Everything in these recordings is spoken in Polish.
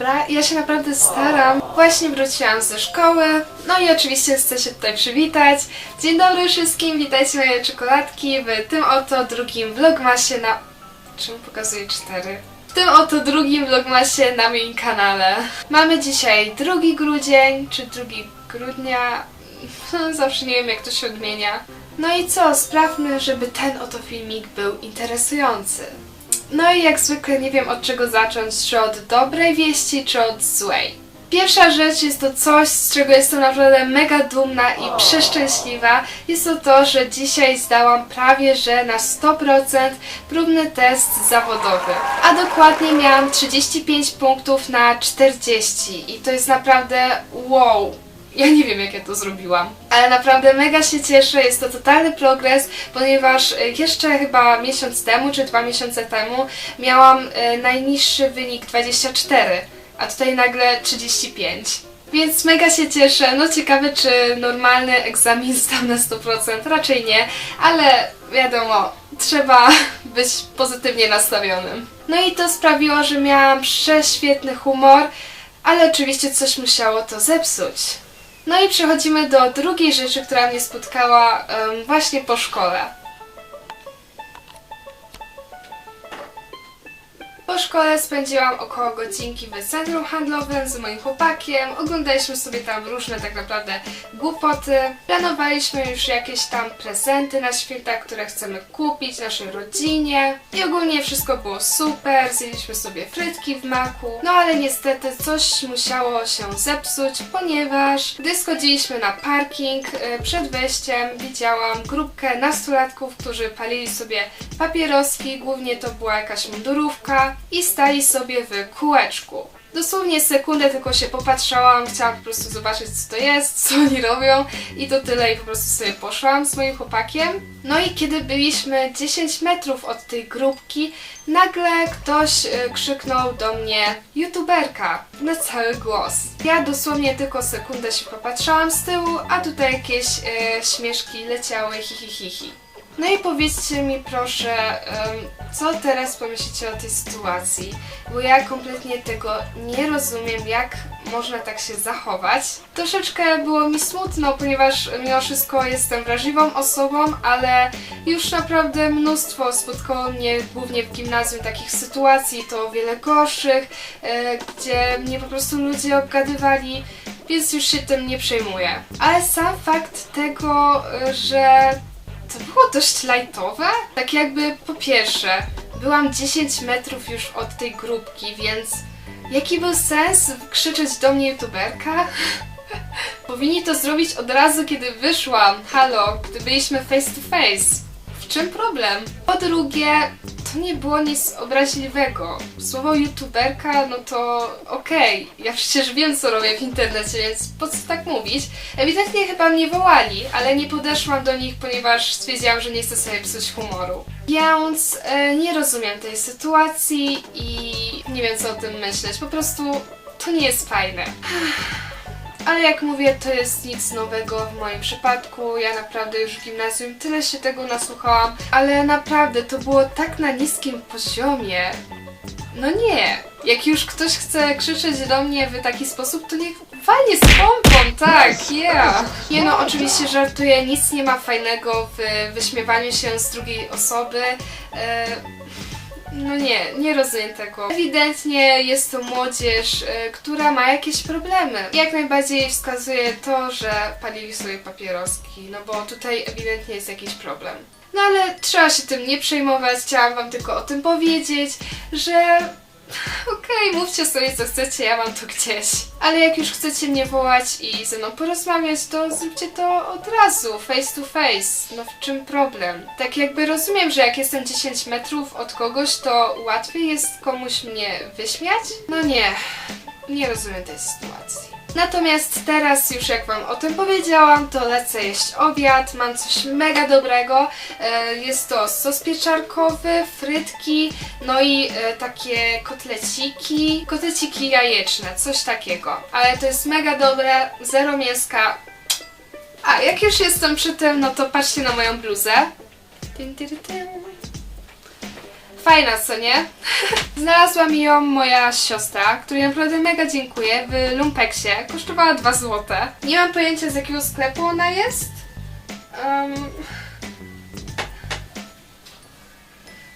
dobra? Ja się naprawdę staram. Właśnie wróciłam ze szkoły, no i oczywiście chcę się tutaj przywitać. Dzień dobry wszystkim, witajcie moje czekoladki w tym oto drugim vlogmasie na... Czemu pokazuję cztery? W tym oto drugim vlogmasie na moim kanale. Mamy dzisiaj 2 grudzień, czy 2 grudnia, zawsze nie wiem jak to się odmienia. No i co, sprawmy, żeby ten oto filmik był interesujący. No i jak zwykle nie wiem od czego zacząć, czy od dobrej wieści, czy od złej. Pierwsza rzecz jest to coś, z czego jestem naprawdę mega dumna i przeszczęśliwa. Jest to to, że dzisiaj zdałam prawie że na 100% próbny test zawodowy. A dokładnie miałam 35 punktów na 40 i to jest naprawdę wow. Ja nie wiem, jak ja to zrobiłam. Ale naprawdę mega się cieszę, jest to totalny progres, ponieważ e, jeszcze chyba miesiąc temu, czy dwa miesiące temu, miałam e, najniższy wynik 24, a tutaj nagle 35. Więc mega się cieszę. No ciekawe, czy normalny egzamin zdam na 100%. Raczej nie, ale wiadomo, trzeba być pozytywnie nastawionym. No i to sprawiło, że miałam prześwietny humor, ale oczywiście coś musiało to zepsuć. No i przechodzimy do drugiej rzeczy, która mnie spotkała właśnie po szkole. Po szkole spędziłam około godzinki w centrum handlowym z moim chłopakiem. Oglądaliśmy sobie tam różne tak naprawdę głupoty. Planowaliśmy już jakieś tam prezenty na święta, które chcemy kupić naszej rodzinie. I ogólnie wszystko było super. Zjedliśmy sobie frytki w maku. No ale niestety coś musiało się zepsuć, ponieważ gdy schodziliśmy na parking, y, przed wejściem widziałam grupkę nastolatków, którzy palili sobie papieroski. Głównie to była jakaś mundurówka i stali sobie w kółeczku. Dosłownie sekundę tylko się popatrzałam, chciałam po prostu zobaczyć co to jest, co oni robią i to tyle i po prostu sobie poszłam z moim chłopakiem. No i kiedy byliśmy 10 metrów od tej grupki, nagle ktoś y, krzyknął do mnie youtuberka na cały głos. Ja dosłownie tylko sekundę się popatrzałam z tyłu, a tutaj jakieś y, śmieszki leciały hi hi hi hi. No i powiedzcie mi proszę, co teraz pomyślicie o tej sytuacji, bo ja kompletnie tego nie rozumiem, jak można tak się zachować. Troszeczkę było mi smutno, ponieważ mimo wszystko jestem wrażliwą osobą, ale już naprawdę mnóstwo spotkało mnie głównie w gimnazjum takich sytuacji, to wiele gorszych, e, gdzie mnie po prostu ludzie obgadywali, więc już się tym nie przejmuję. Ale sam fakt tego, e, że to było dość lajtowe. Tak jakby po pierwsze, byłam 10 metrów już od tej grupki, więc jaki był sens krzyczeć do mnie youtuberka? Powinni to zrobić od razu, kiedy wyszłam. Halo, gdy byliśmy face to face. W czym problem? Po drugie, to nie było nic obraźliwego. Słowo youtuberka, no to okej. Ja przecież wiem, co robię w internecie, więc po co tak mówić? Ewidentnie chyba mnie wołali, ale nie podeszłam do nich, ponieważ stwierdziłam, że nie chcę sobie psuć humoru. Więc e, nie rozumiem tej sytuacji i nie wiem, co o tym myśleć. Po prostu to nie jest fajne. Ale jak mówię, to jest nic nowego w moim przypadku. Ja naprawdę już w gimnazjum tyle się tego nasłuchałam, ale naprawdę to było tak na niskim poziomie. No nie. Jak już ktoś chce krzyczeć do mnie w taki sposób, to niech walnie z pompą, tak, yeah. Nie no, oczywiście żartuję, nic nie ma fajnego w wyśmiewaniu się z drugiej osoby. E, no nie, nie rozumiem tego. Ewidentnie jest to młodzież, y, która ma jakieś problemy. Jak najbardziej wskazuje to, że palili sobie papieroski, no bo tutaj ewidentnie jest jakiś problem. No ale trzeba się tym nie przejmować, chciałam wam tylko o tym powiedzieć, że okej, mówcie sobie co chcecie, ja mam to gdzieś. Ale jak już chcecie mnie wołać i ze mną porozmawiać, to zróbcie to od razu, face to face. No w czym problem? Tak jakby rozumiem, że jak jestem 10 metrów od kogoś, to łatwiej jest komuś mnie wyśmiać? No nie, nie rozumiem tej sytuacji. Natomiast teraz już jak Wam o tym powiedziałam, to lecę jeść obiad, mam coś mega dobrego. E, Jest to sos pieczarkowy, frytki, no i e, takie kotleciki, kotleciki jajeczne, coś takiego. Ale to jest mega dobre, zero mięska. A, jak już jestem przy tym, no to patrzcie na moją bluzę. Fajna, co nie? Znalazła mi ją moja siostra, której naprawdę mega dziękuję, w Lumpeksie. Kosztowała 2 złote. Nie mam pojęcia z jakiego sklepu ona jest. Em,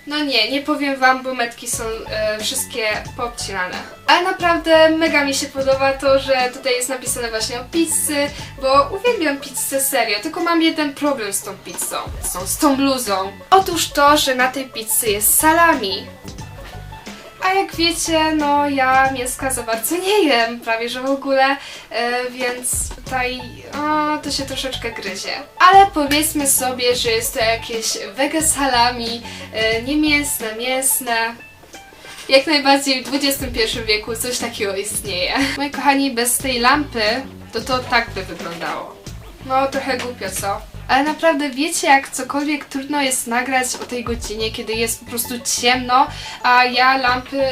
No nie, nie powiem wam, bo metki są e, wszystkie poobcinane. Ale naprawdę mega mi się podoba to, że tutaj jest napisane właśnie o pizzy, bo uwielbiam pizzę serio, tylko mam jeden problem z tą pizzą, z tą, z tą bluzą. Otóż to, że na tej pizzy jest salami. A jak wiecie, no ja mięska za bardzo nie jem, prawie że w ogóle, e, więc tutaj o, to się troszeczkę gryzie. Ale powiedzmy sobie, że jest to jakieś wege salami, e, niemięsne, mięsne. Jak najbardziej w XXI wieku coś takiego istnieje. Moi kochani, bez tej lampy to to tak by wyglądało. No, trochę głupio, co? Ale naprawdę wiecie, jak cokolwiek trudno jest nagrać o tej godzinie, kiedy jest po prostu ciemno, a ja lampy,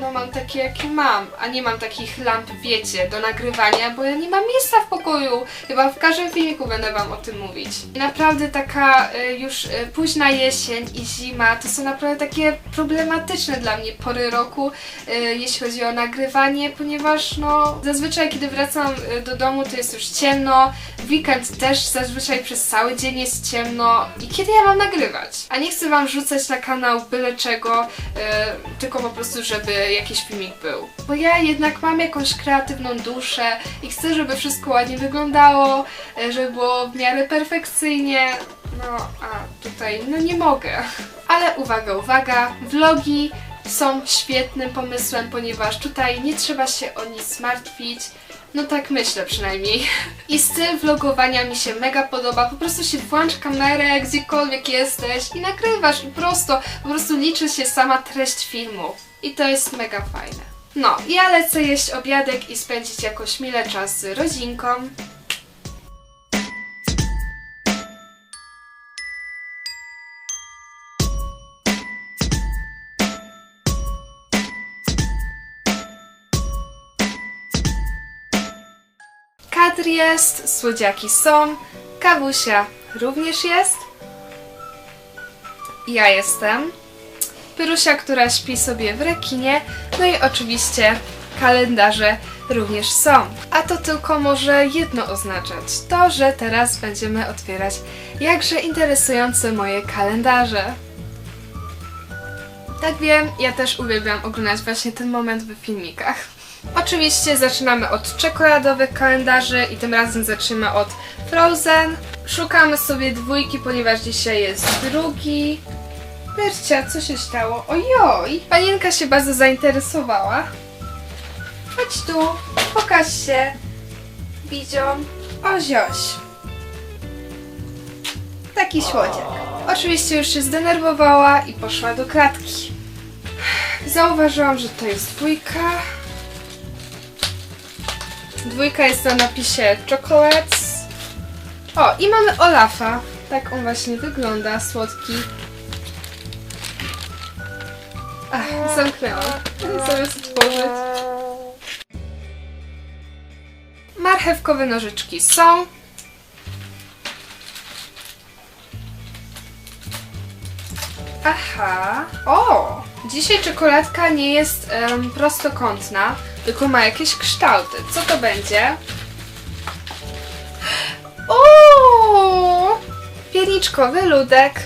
no mam takie, jakie mam, a nie mam takich lamp, wiecie, do nagrywania, bo ja nie mam miejsca w pokoju. Chyba w każdym filmiku będę Wam o tym mówić. I naprawdę taka y, już y, późna jesień i zima to są naprawdę takie problematyczne dla mnie pory roku, y, jeśli chodzi o nagrywanie, ponieważ no zazwyczaj kiedy wracam do domu to jest już ciemno, weekend też zazwyczaj przez cały dzień jest ciemno i kiedy ja mam nagrywać? A nie chcę Wam rzucać na kanał byle czego, y, tylko po prostu, żeby jakiś filmik był. Bo ja jednak mam jakąś kreatywną duszę i chcę, żeby wszystko ładnie wyglądało, y, żeby było w miarę perfekcyjnie. No, a tutaj, no nie mogę. Ale uwaga, uwaga, vlogi są świetnym pomysłem, ponieważ tutaj nie trzeba się o nic martwić. No tak myślę przynajmniej. I styl vlogowania mi się mega podoba. Po prostu się włącz kamerę, gdziekolwiek jesteś i nagrywasz i prosto, po prostu liczy się sama treść filmu. I to jest mega fajne. No, ja lecę jeść obiadek i spędzić jakoś mile czas z rodzinką. Kadr jest, słodziaki są, kawusia również jest. Ja jestem. Pyrusia, która śpi sobie w rekinie. No i oczywiście kalendarze również są. A to tylko może jedno oznaczać. To, że teraz będziemy otwierać jakże interesujące moje kalendarze. Tak wiem, ja też uwielbiam oglądać właśnie ten moment w filmikach. Oczywiście zaczynamy od czekoladowych kalendarzy i tym razem zaczynamy od Frozen. Szukamy sobie dwójki, ponieważ dzisiaj jest drugi. Bercia, co się stało? Ojoj! Panienka się bardzo zainteresowała. Chodź tu, pokaż się. Widzią. O, zioś. Taki słodziak. Oczywiście już się zdenerwowała i poszła do klatki. Zauważyłam, że to jest dwójka. Dwójka jest na napisie chocolates. O, i mamy Olafa. Tak on właśnie wygląda, słodki. Zamknęłam. Zamiast otworzyć. Marchewkowe nożyczki są. Aha. O! Dzisiaj czekoladka nie jest prostokątna, tylko ma jakieś kształty. Co to będzie? O! Pierniczkowy ludek.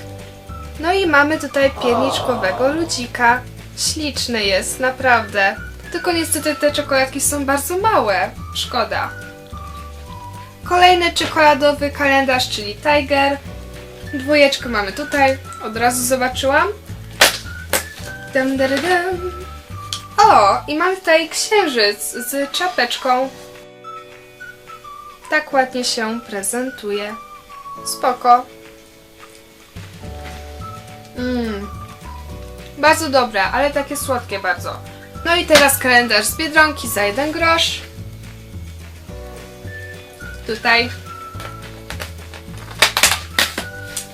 No i mamy tutaj pierniczkowego ludzika. Śliczny jest, naprawdę. Tylko niestety te czekoladki są bardzo małe. Szkoda. Kolejny czekoladowy kalendarz, czyli Tiger. Dwójeczkę mamy tutaj. Od razu zobaczyłam. O, i mam tutaj księżyc z czapeczką. Tak ładnie się prezentuje. Spoko. Mmm. Bardzo dobre, ale takie słodkie bardzo. No i teraz kalendarz z Biedronki za jeden grosz. Tutaj.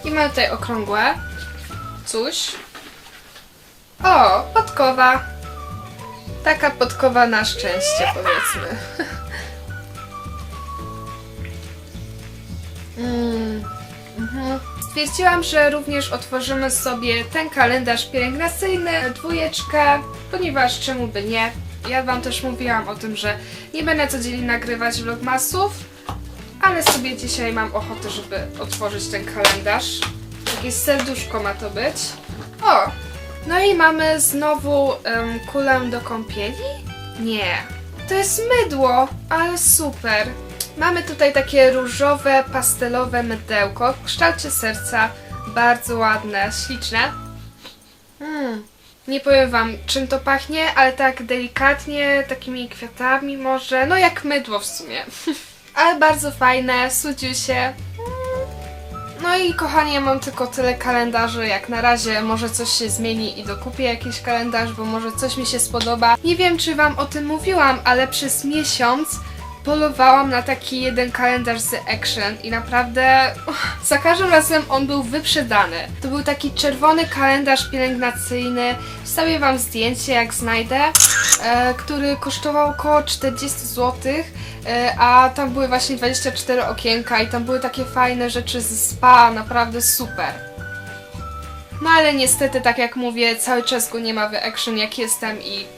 I mamy tutaj okrągłe. Coś. O, podkowa. Taka podkowa na szczęście, powiedzmy. Mm. Mhm. Stwierdziłam, że również otworzymy sobie ten kalendarz pielęgnacyjny, dwójeczkę, ponieważ czemu by nie. Ja Wam też mówiłam o tym, że nie będę codziennie nagrywać vlogmasów, ale sobie dzisiaj mam ochotę, żeby otworzyć ten kalendarz. Jakieś serduszko ma to być. O! No i mamy znowu em, kulę do kąpieli? Nie. To jest mydło, ale super. Mamy tutaj takie różowe, pastelowe mydełko w kształcie serca. Bardzo ładne, śliczne. Mm. Nie powiem wam, czym to pachnie, ale tak delikatnie, takimi kwiatami może. No jak mydło w sumie. ale bardzo fajne, się. No i kochani, ja mam tylko tyle kalendarzy jak na razie. Może coś się zmieni i dokupię jakiś kalendarz, bo może coś mi się spodoba. Nie wiem, czy wam o tym mówiłam, ale przez miesiąc polowałam na taki jeden kalendarz z Action i naprawdę uff, za każdym razem on był wyprzedany. To był taki czerwony kalendarz pielęgnacyjny. Wstawię wam zdjęcie jak znajdę, e, który kosztował około 40 zł. E, a tam były właśnie 24 okienka i tam były takie fajne rzeczy z spa, naprawdę super. No ale niestety, tak jak mówię, cały czas go nie ma w Action jak jestem i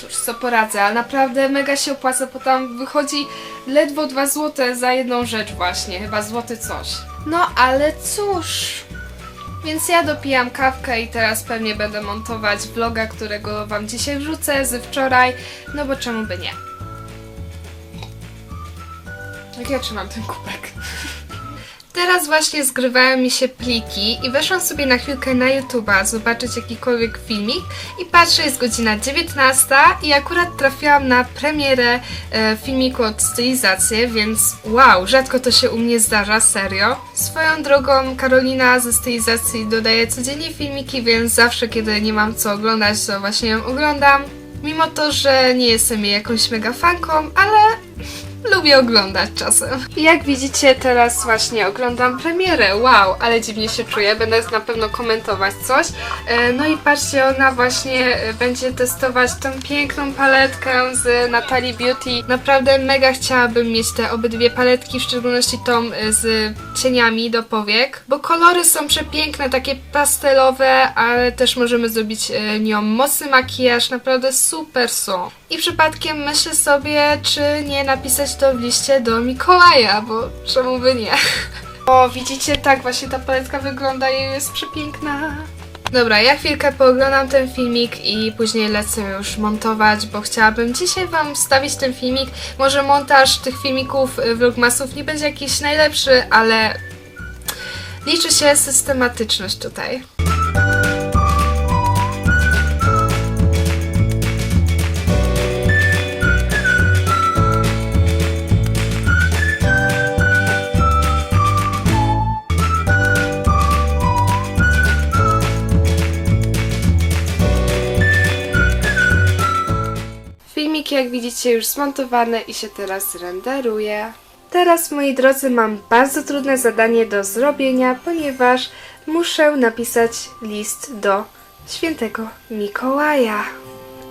cóż, co poradzę, ale naprawdę mega się opłaca, bo tam wychodzi ledwo 2 zł za jedną rzecz właśnie, chyba złoty coś. No ale cóż... Więc ja dopijam kawkę i teraz pewnie będę montować vloga, którego wam dzisiaj wrzucę z wczoraj, no bo czemu by nie. Jak ja trzymam ten kubek? Teraz właśnie zgrywają mi się pliki i weszłam sobie na chwilkę na YouTube'a zobaczyć jakikolwiek filmik i patrzę, jest godzina 19 i akurat trafiłam na premierę e, filmiku od stylizacji, więc wow, rzadko to się u mnie zdarza, serio. Swoją drogą Karolina ze stylizacji dodaje codziennie filmiki, więc zawsze kiedy nie mam co oglądać, to właśnie ją oglądam. Mimo to, że nie jestem jej jakąś mega fanką, ale lubię oglądać czasem. Jak widzicie, teraz właśnie oglądam premierę. Wow, ale dziwnie się czuję, będę na pewno komentować coś. E, No i patrzcie, ona właśnie e, będzie testować tą piękną paletkę z Natalie Beauty. Naprawdę mega chciałabym mieć te obydwie paletki, w szczególności tą e, z cieniami do powiek, bo kolory są przepiękne, takie pastelowe, ale też możemy zrobić nią mocny makijaż, naprawdę super są. I przypadkiem myślę sobie, czy nie napisać to w liście do Mikołaja, bo czemu by nie? O, widzicie, tak właśnie ta paletka wygląda i jest przepiękna. Dobra, ja chwilkę pooglądam ten filmik i później lecę już montować, bo chciałabym dzisiaj Wam wstawić ten filmik. Może montaż tych filmików y, vlogmasów nie będzie jakiś najlepszy, ale liczy się systematyczność tutaj. Jak widzicie, już zmontowany i się teraz renderuje. Teraz, moi drodzy, mam bardzo trudne zadanie do zrobienia, ponieważ muszę napisać list do świętego Mikołaja.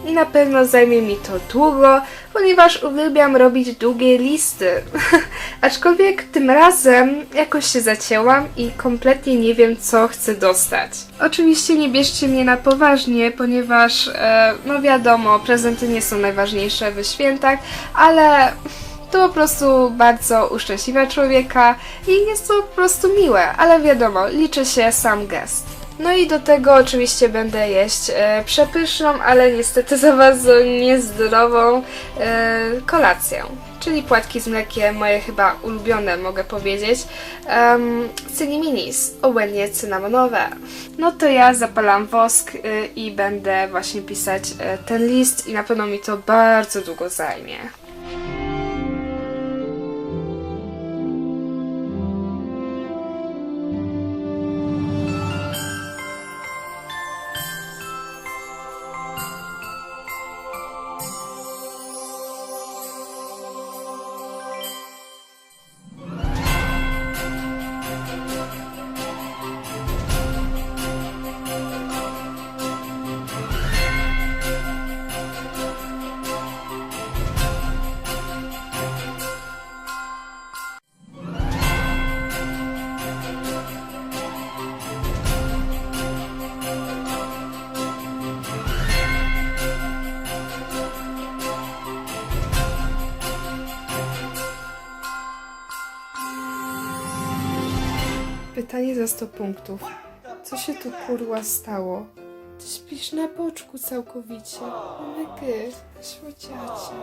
Na pewno zajmie mi to długo, ponieważ uwielbiam robić długie listy. Aczkolwiek tym razem jakoś się zacięłam i kompletnie nie wiem, co chcę dostać. Oczywiście nie bierzcie mnie na poważnie, ponieważ, e, no wiadomo, prezenty nie są najważniejsze w świętach, ale to po prostu bardzo uszczęśliwia człowieka i jest to po prostu miłe, ale wiadomo, liczy się sam gest. No i do tego oczywiście będę jeść e, przepyszną, ale niestety za bardzo niezdrową e, kolację. Czyli płatki z mlekiem, moje chyba ulubione mogę powiedzieć. Um, Cyniminis, obłędnie cynamonowe. No to ja zapalam wosk y, i będę właśnie pisać y, ten list i na pewno mi to bardzo długo zajmie. Opamiętanie za 100 punktów. Co się tu kurwa stało? Ty śpisz na boczku całkowicie. Omygy, świeciacie.